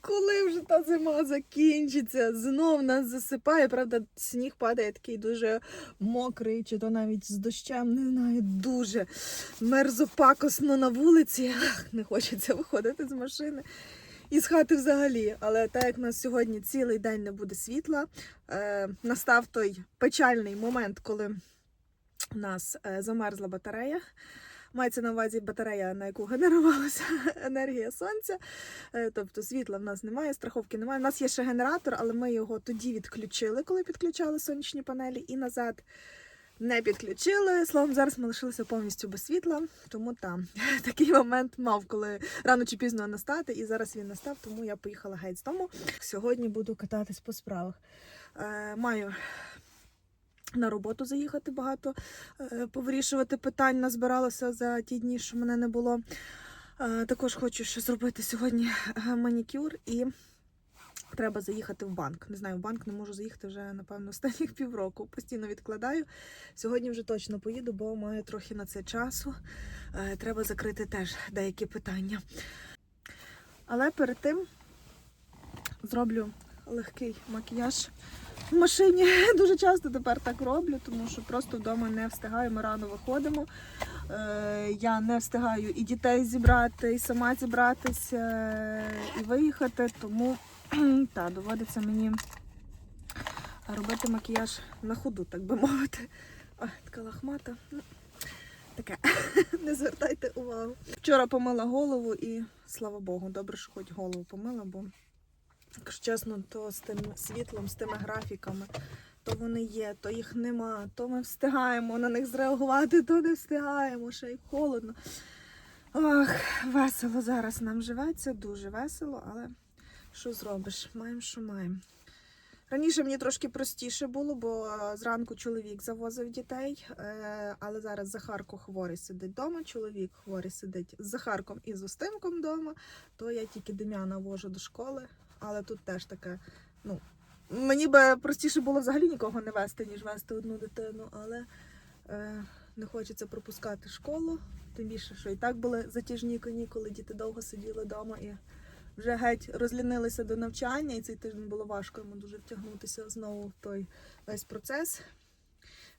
коли вже та зима закінчиться, знов нас засипає. Правда, сніг падає такий дуже мокрий, чи то навіть з дощем, не знаю, дуже мерзопакосно на вулиці. Ах, Не хочеться виходити з машини. І з хати взагалі, але так як у нас сьогодні цілий день не буде світла, е, настав той печальний момент, коли у нас е, замерзла батарея. Мається на увазі батарея, на яку генерувалася енергія сонця. Е, Тобто світла в нас немає, страховки немає. У нас є ще генератор, але ми його тоді відключили, коли підключали сонячні панелі, і назад не підключили. Словом, зараз ми лишилися повністю без світла. Тому там такий момент мав, коли рано чи пізно настати, і зараз він настав, тому я поїхала геть з дому. Сьогодні буду кататись по справах. Е, маю на роботу заїхати багато, е, повирішувати питань назбиралося за ті дні, що мене не було. Е, Також хочу ще зробити сьогодні е, манікюр і треба заїхати в банк. Не знаю, в банк не можу заїхати вже, напевно, останніх півроку. Постійно відкладаю. Сьогодні вже точно поїду, бо маю трохи на це часу. Треба закрити теж деякі питання. Але перед тим зроблю легкий макіяж в машині. Дуже часто тепер так роблю, тому що просто вдома не встигаю, ми рано виходимо. Е, Я не встигаю і дітей зібрати, і сама зібратися, і виїхати, тому та, доводиться мені робити макіяж на ходу, так би мовити. Ой, така лахмата. Ну, Таке, не звертайте увагу. Вчора помила голову і слава Богу, добре, що хоч голову помила, бо Якщо чесно, то з тим світлом, з тими графіками, то вони є, то їх нема, то ми встигаємо на них зреагувати, то не встигаємо, ще й холодно. Ох, весело зараз нам живеться, дуже весело, але що зробиш? Маємо, що маємо. Раніше мені трошки простіше було, бо е, зранку чоловік завозив дітей, е, але зараз Захарко хворий сидить вдома, чоловік хворий сидить з Захарком і з Устимком вдома, то я тільки Дем'яна вожу до школи, але тут теж таке, ну, мені би простіше було взагалі нікого не вести, ніж вести одну дитину, але е, не хочеться пропускати школу, тим більше, що і так були затяжні канікули, діти довго сиділи вдома і вже геть розлінилися до навчання, і цей тиждень було важко йому дуже втягнутися знову в той весь процес.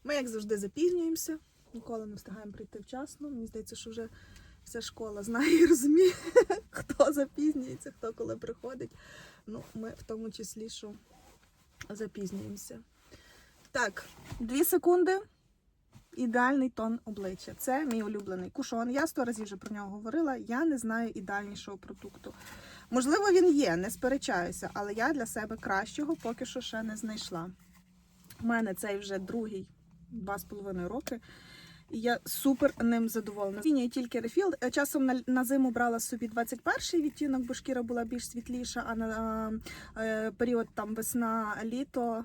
Ми, як завжди, запізнюємося, ніколи не встигаємо прийти вчасно. Мені здається, що вже вся школа знає і розуміє, хто запізнюється, хто коли приходить. Ну, ми в тому числі, що запізнюємося. Так, дві секунди. Ідеальний тон обличчя. Це мій улюблений кушон. Я сто разів вже про нього говорила. Я не знаю ідеальнішого продукту. Можливо, він є, не сперечаюся, але я для себе кращого поки що ще не знайшла. У мене цей вже другий два з половиною роки. Я супер ним задоволена. Змінюю тільки рефіл. Е, Часом на, на зиму брала собі 21 відтінок, бо шкіра була більш світліша, а на е, період там весна-літо е,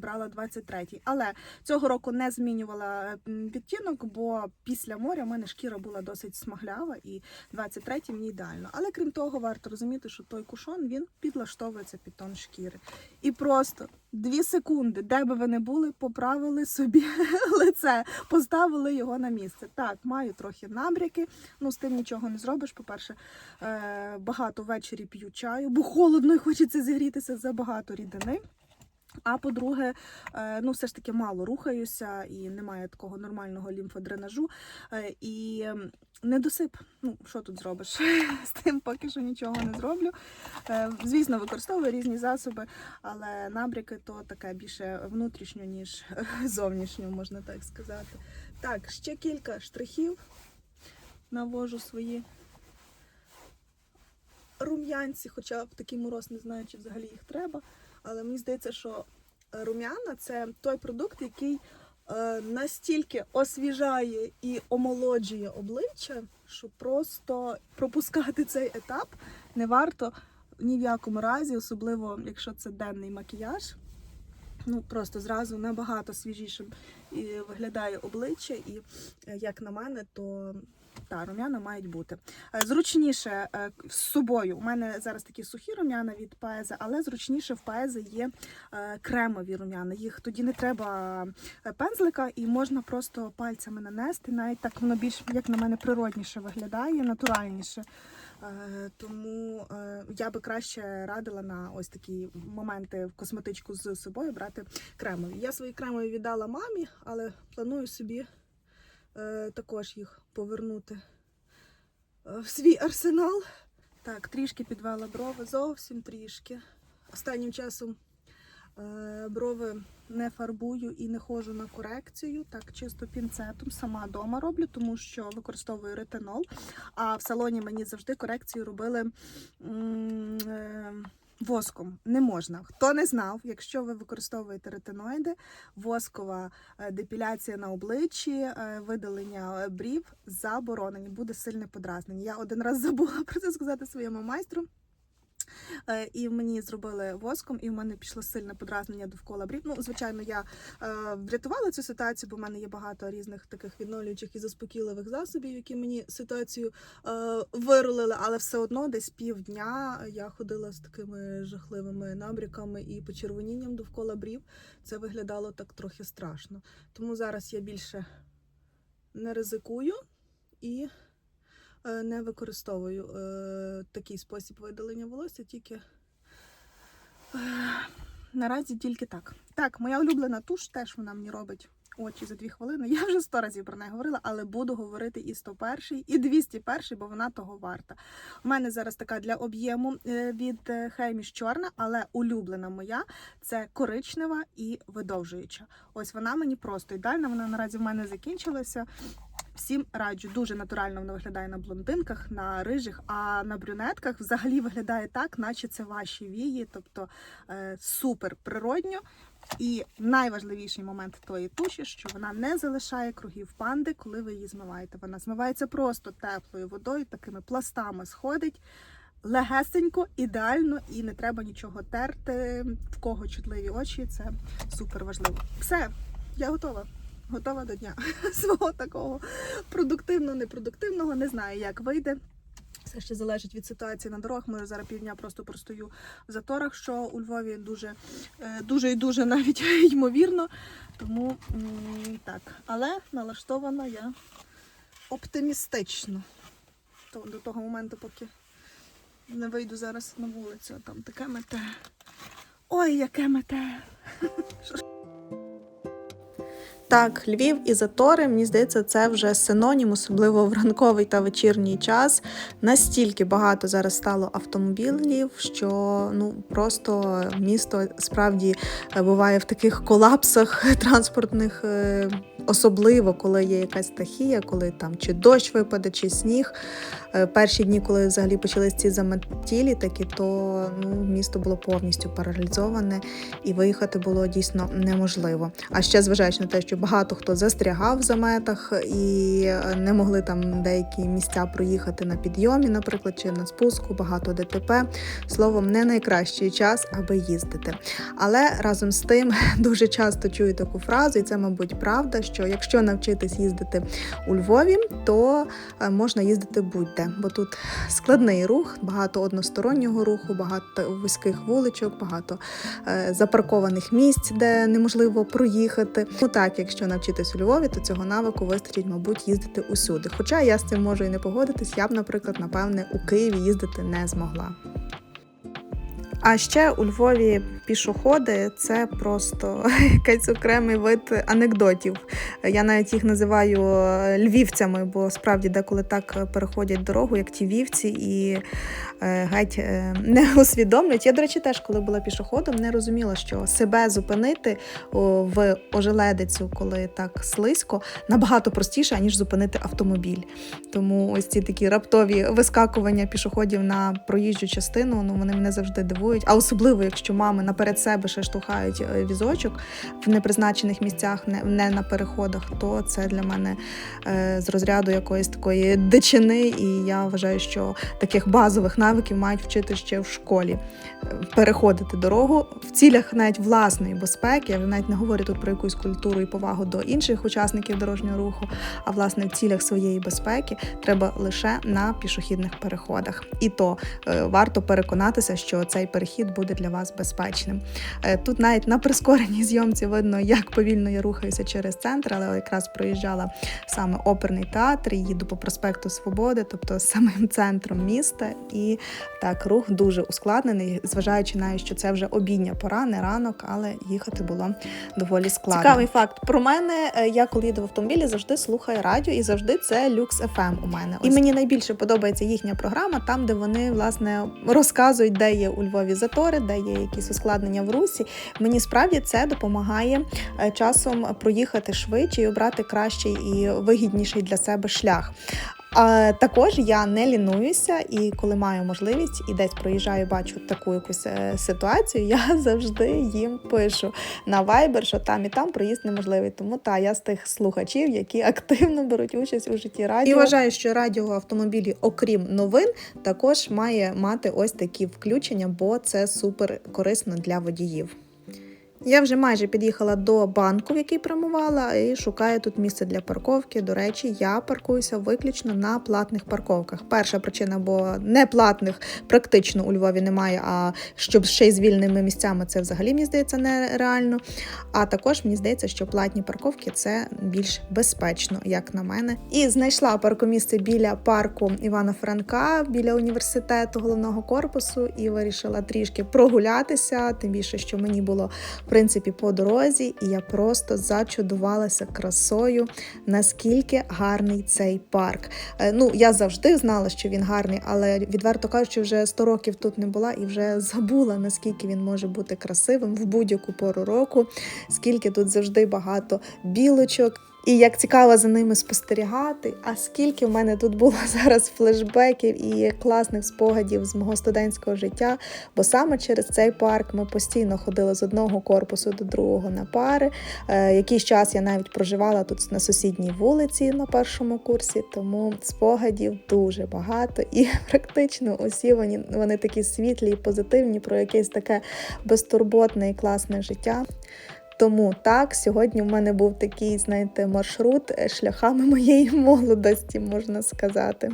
брала 23-й. Але цього року не змінювала м, відтінок, бо після моря в мене шкіра була досить смаглява і 23-й мені ідеально. Але крім того, варто розуміти, що той кушон він підлаштовується під тон шкіри. І просто дві секунди, де би ви не були, поправили собі лице, поставили його на місце. Так, маю трохи набряки, ну з тим нічого не зробиш. По-перше, е, багато ввечері п'ю чаю, бо холодно і хочеться зігрітися забагато рідини. А по-друге, е, ну все ж таки мало рухаюся і немає такого нормального лімфодренажу. Е, І недосип. Ну, що тут зробиш? З тим поки що нічого не зроблю. Е, Звісно, використовую різні засоби, але набряки то таке більше внутрішньо, ніж зовнішньо, можна так сказати. Так, ще кілька штрихів. Навожу свої рум'янці, хоча в такий мороз не знаю, чи взагалі їх треба. Але мені здається, що е, рум'яна це той продукт, який е, настільки освіжає і омолоджує обличчя, що просто пропускати цей етап не варто ні в якому разі, особливо якщо це денний макіяж. Ну просто зразу набагато свіжішим і виглядає обличчя, і е, як на мене, то та рум'яна мають бути. Е, Зручніше е, з собою. У мене зараз такі сухі рум'яна від Паези, але зручніше в Паези є е, кремові рум'яна. Їх тоді не треба пензлика і можна просто пальцями нанести. Навіть так воно більш, як на мене, природніше виглядає, натуральніше. Тому я би краще радила на ось такі моменти в косметичку з собою брати кремові. Я свої кремові віддала мамі, але планую собі також їх повернути е, в свій арсенал. Так, трішки підвела брови, зовсім трішки. Останнім часом е, брови не фарбую і не ходжу на корекцію. Так, чисто пінцетом сама вдома роблю, тому що використовую ретинол. А в салоні мені завжди корекцію робили е, воском. Не можна. Хто не знав, якщо ви використовуєте ретиноїди, воскова е, депіляція на обличчі, е, видалення е, брів заборонені, буде сильне подразнення. Я один раз забула про це сказати своєму майстру. Е, І мені зробили воском, і в мене пішло сильне подразнення довкола брів. Ну, звичайно, я е, врятувала цю ситуацію, бо в мене є багато різних таких відновлюючих і заспокійливих засобів, які мені ситуацію е, вирулили, але все одно десь півдня я ходила з такими жахливими набряками і почервонінням довкола брів. Це виглядало так трохи страшно. Тому зараз я більше не ризикую і не використовую е, такий спосіб видалення волосся, тільки е, наразі тільки так. Так, моя улюблена туш теж вона мені робить очі за дві хвилини. Я вже сто разів про неї говорила, але буду говорити і 101, і 201, бо вона того варта. У мене зараз така для об'єму е, від е, Хейміш чорна, але улюблена моя це коричнева і видовжуюча. Ось вона мені просто ідеальна. Вона наразі в мене закінчилася. Всім раджу, дуже натурально вона виглядає на блондинках, на рижих, а на брюнетках взагалі виглядає так, наче це ваші вії, тобто е, супер природньо. І найважливіший момент тої туші, що вона не залишає кругів панди, коли ви її змиваєте. Вона змивається просто теплою водою, такими пластами сходить. Легесенько, ідеально, і не треба нічого терти. В кого чутливі очі, це супер важливо. Все, я готова. Готова до дня свого такого продуктивно-непродуктивного. Не знаю, як вийде. Все ще залежить від ситуації на дорогах. Може зараз півдня просто простою в заторах, що у Львові дуже, е, дуже і дуже навіть ймовірно. Тому так. Але налаштована я оптимістично. До того моменту, поки не вийду зараз на вулицю, там таке мете. Ой, яке мете! Так, Львів і затори, мені здається, це вже синонім, особливо в ранковий та вечірній час. Настільки багато зараз стало автомобілів, що ну просто місто справді е, буває в таких колапсах транспортних, е, особливо коли є якась стихія, коли там чи дощ випаде, чи сніг. Е, Перші дні, коли взагалі почались ці заметілі, такі, то ну, місто було повністю паралізоване і виїхати було дійсно неможливо. А ще зважаючи на те, що багато хто застрягав в заметах і е, не могли там деякі місця проїхати на підйомі, наприклад, чи на спуску, багато ДТП. Словом, не найкращий час, аби їздити. Але разом з тим дуже часто чую таку фразу, і це, мабуть, правда, що якщо навчитись їздити у Львові, то е, можна їздити будь-де, бо тут складний рух, багато одностороннього руху, багато вузьких вуличок, багато е, запаркованих місць, де неможливо проїхати. Ну так, якщо навчитись у Львові, то цього навику вистачить, мабуть, їздити усюди. Хоча я з цим можу і не погодитись, я б, наприклад, напевне, у Києві їздити не змогла. А ще у Львові пішоходи це просто якийсь окремий вид анекдотів. Я навіть їх називаю е, львівцями, бо справді деколи так переходять дорогу, як ті вівці, і е, геть е, не усвідомлюють. Я, до речі, теж, коли була пішоходом, не розуміла, що себе зупинити в ожеледицю, коли так слизько, набагато простіше, аніж зупинити автомобіль. Тому ось ці такі раптові вискакування пішоходів на проїжджу частину, ну вони мене завжди дивують. А особливо, якщо мами наперед себе ще штовхають е, візочок в непризначених місцях, не, на переходах, то це для мене е, з розряду якоїсь такої дичини. І я вважаю, що таких базових навиків мають вчити ще в школі. Е, Переходити дорогу в цілях навіть власної безпеки. Я вже навіть не говорю тут про якусь культуру і повагу до інших учасників дорожнього руху, а власне в цілях своєї безпеки треба лише на пішохідних переходах. І то варто переконатися, що цей перехід буде для вас безпечним. Е, Тут навіть на прискореній зйомці видно, як повільно я рухаюся через центр, але якраз проїжджала саме оперний театр, і їду по проспекту Свободи, тобто самим центром міста. І так, рух дуже ускладнений, зважаючи на що це вже обідня пора, не ранок, але їхати було доволі складно. Цікавий факт про мене. е, Я коли їду в автомобілі, завжди слухаю радіо, і завжди це Lux FM у мене. І мені найбільше подобається їхня програма, там де вони власне розказують, де є у Львові затори, де є якісь ускладнення в русі. Мені справді це допомагає е, часом проїхати швидше і обрати кращий і вигідніший для себе шлях. А також я не лінуюся, і коли маю можливість і десь проїжджаю, бачу таку якусь е, ситуацію, я завжди їм пишу на Viber, що там і там проїзд неможливий. Тому та я з тих слухачів, які активно беруть участь у житті радіо. І вважаю, що радіо автомобілі, окрім новин, також має мати ось такі включення, бо це супер корисно для водіїв. Я вже майже під'їхала до банку, в який прямувала, і шукаю тут місце для парковки. До речі, я паркуюся виключно на платних парковках. Перша причина, бо не платних практично у Львові немає. А щоб ще й з вільними місцями, це взагалі мені здається нереально. А також мені здається, що платні парковки це більш безпечно, як на мене. І знайшла паркомісце біля парку Івана Франка, біля університету головного корпусу, і вирішила трішки прогулятися. Тим більше, що мені було принципі по дорозі, і я просто зачудувалася красою, наскільки гарний цей парк. Е, Ну, я завжди знала, що він гарний, але відверто кажучи, вже 100 років тут не була і вже забула, наскільки він може бути красивим в будь-яку пору року, скільки тут завжди багато білочок. І як цікаво за ними спостерігати, а скільки в мене тут було зараз флешбеків і класних спогадів з мого студентського життя, бо саме через цей парк ми постійно ходили з одного корпусу до другого на пари. Е, якийсь час я навіть проживала тут на сусідній вулиці на першому курсі, тому спогадів дуже багато, і практично усі вони, вони такі світлі і позитивні про якесь таке безтурботне і класне життя. Тому так, сьогодні в мене був такий, знаєте, маршрут е, шляхами моєї молодості, можна сказати.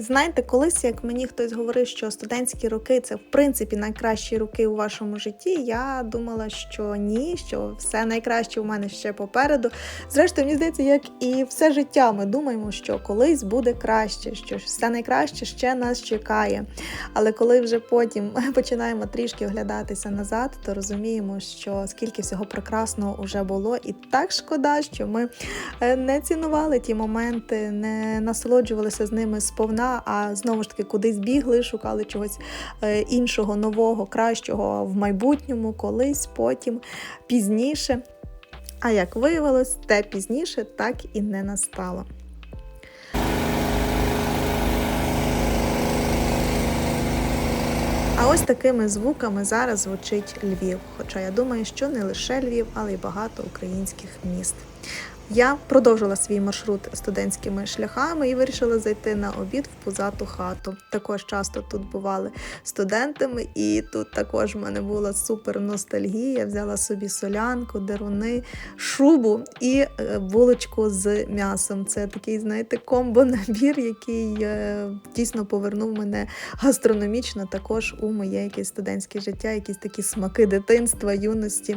Знаєте, колись як мені хтось говорив, що студентські роки це в принципі найкращі роки у вашому житті. Я думала, що ні, що все найкраще у мене ще попереду. Зрештою, мені здається, як і все життя, ми думаємо, що колись буде краще, що все найкраще ще нас чекає. Але коли вже потім починаємо трішки оглядатися назад, то розуміємо, що скільки всього прекрасного вже було, і так шкода, що ми е, не цінували ті моменти, не насолоджувалися з ними сповна а знову ж таки кудись бігли, шукали чогось е, іншого, нового, кращого в майбутньому, колись, потім, пізніше. А як виявилось, те пізніше так і не настало. А ось такими звуками зараз звучить Львів. Хоча я думаю, що не лише Львів, але й багато українських міст. Я продовжила свій маршрут студентськими шляхами і вирішила зайти на обід в пузату хату. Також часто тут бували студентами, і тут також в мене була супер ностальгія. Взяла собі солянку, деруни, шубу і е, булочку з м'ясом. Це такий, знаєте, комбо-набір, який е, дійсно повернув мене гастрономічно також у моє якесь студентське життя, якісь такі смаки дитинства, юності.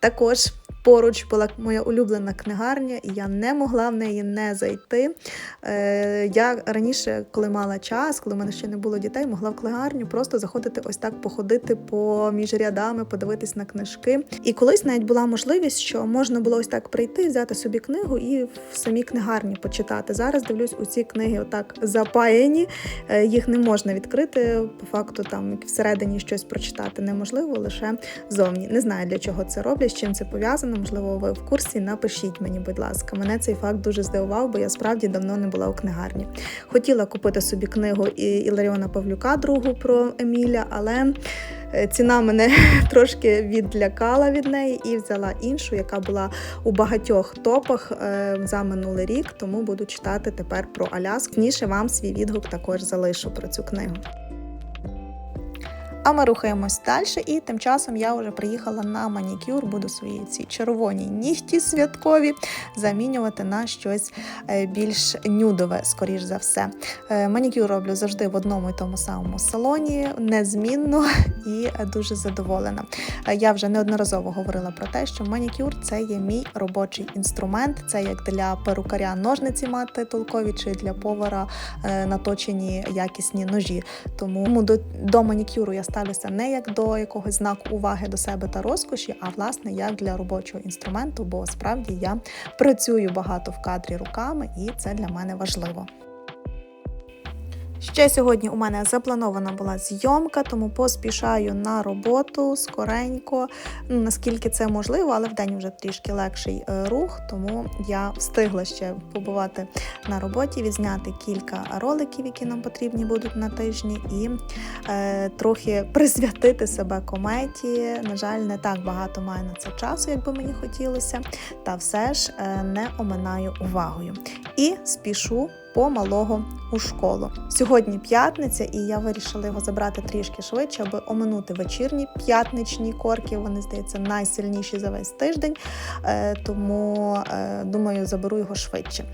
Також Поруч була моя улюблена книгарня, і я не могла в неї не зайти. Е, Я раніше, коли мала час, коли в мене ще не було дітей, могла в книгарню просто заходити ось так, походити по між рядами, подивитись на книжки. І колись навіть була можливість, що можна було ось так прийти, взяти собі книгу і в самій книгарні почитати. Зараз дивлюсь, у ці книги отак запаяні, е, їх не можна відкрити. По факту там всередині щось прочитати неможливо, лише зовні. Не знаю для чого це роблять, з чим це пов'язано. Можливо, ви в курсі. Напишіть мені, будь ласка. Мене цей факт дуже здивував, бо я справді давно не була у книгарні. Хотіла купити собі книгу Іларіона Павлюка, другу про Еміля, але е, ціна мене трошки відлякала від неї і взяла іншу, яка була у багатьох топах е, за минулий рік. Тому буду читати тепер про Аляску. Ніше вам свій відгук також залишу про цю книгу. А ми рухаємось далі, і тим часом я вже приїхала на манікюр, буду свої ці червоні нігті святкові замінювати на щось е, більш нюдове, скоріш за все. Е, Манікюр роблю завжди в одному і тому самому салоні, незмінно і дуже задоволена. Е, Я вже неодноразово говорила про те, що манікюр це є мій робочий інструмент. Це як для перукаря ножниці мати толкові, чи для повара наточені якісні ножі. Тому до, до манікюру я ставлюся не як до якогось знаку уваги до себе та розкоші, а власне як для робочого інструменту, бо справді я працюю багато в кадрі руками, і це для мене важливо. Ще сьогодні у мене запланована була зйомка, тому поспішаю на роботу скоренько, ну, наскільки це можливо, але в день вже трішки легший е, рух, тому я встигла ще побувати на роботі, відзняти кілька роликів, які нам потрібні будуть на тижні, і е, трохи присвятити себе кометі. На жаль, не так багато маю на це часу, як би мені хотілося, та все ж е, не оминаю увагою. І спішу по малого у школу. Сьогодні п'ятниця, і я вирішила його забрати трішки швидше, аби оминути вечірні п'ятничні корки. Вони здається найсильніші за весь тиждень, е, тому е, думаю, заберу його швидше.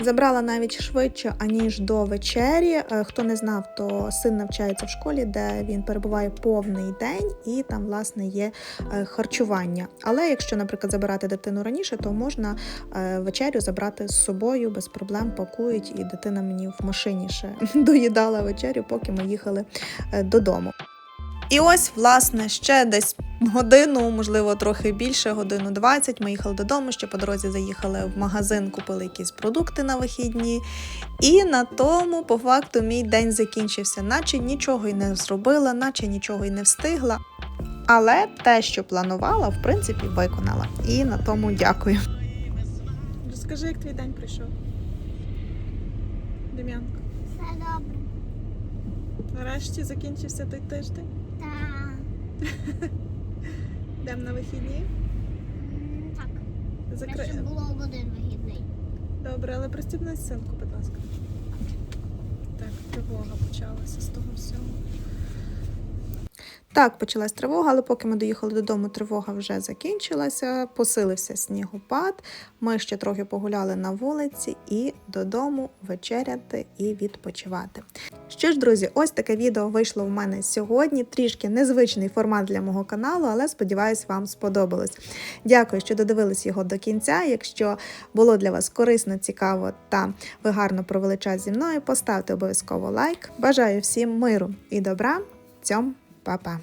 Забрала навіть швидше, аніж до вечері. Е, Хто не знав, то син навчається в школі, де він перебуває повний день, і там, власне, є е, харчування. Але якщо, наприклад, забирати дитину раніше, то можна е, вечерю забрати з собою без проблем, пакують, і дитина мені в машині ще доїдала вечерю, поки ми їхали додому. І ось, власне, ще десь годину, можливо, трохи більше, годину 20. Ми їхали додому, ще по дорозі заїхали в магазин, купили якісь продукти на вихідні. І на тому, по факту, мій день закінчився, наче нічого й не зробила, наче нічого й не встигла. Але те, що планувала, в принципі, виконала. І на тому дякую. Розкажи, як твій день прийшов. Дем'янко. Все добре. Нарешті закінчився той тиждень. Йдемо на вихідні. м, так. Закри... Краще було один вихідний. Добре, але пристібнись синку, будь ласка. Так, тривога почалася з того всього. Так, почалась тривога, але поки ми доїхали додому, тривога вже закінчилася, посилився снігопад. Ми ще трохи погуляли на вулиці і додому вечеряти і відпочивати. Що ж, друзі, ось таке відео вийшло в мене сьогодні. Трішки незвичний формат для мого каналу, але сподіваюсь, вам сподобалось. Дякую, що додивились його до кінця. Якщо було для вас корисно, цікаво та ви гарно провели час зі мною, поставте обов'язково лайк. Бажаю всім миру і добра. Цьом, 爸爸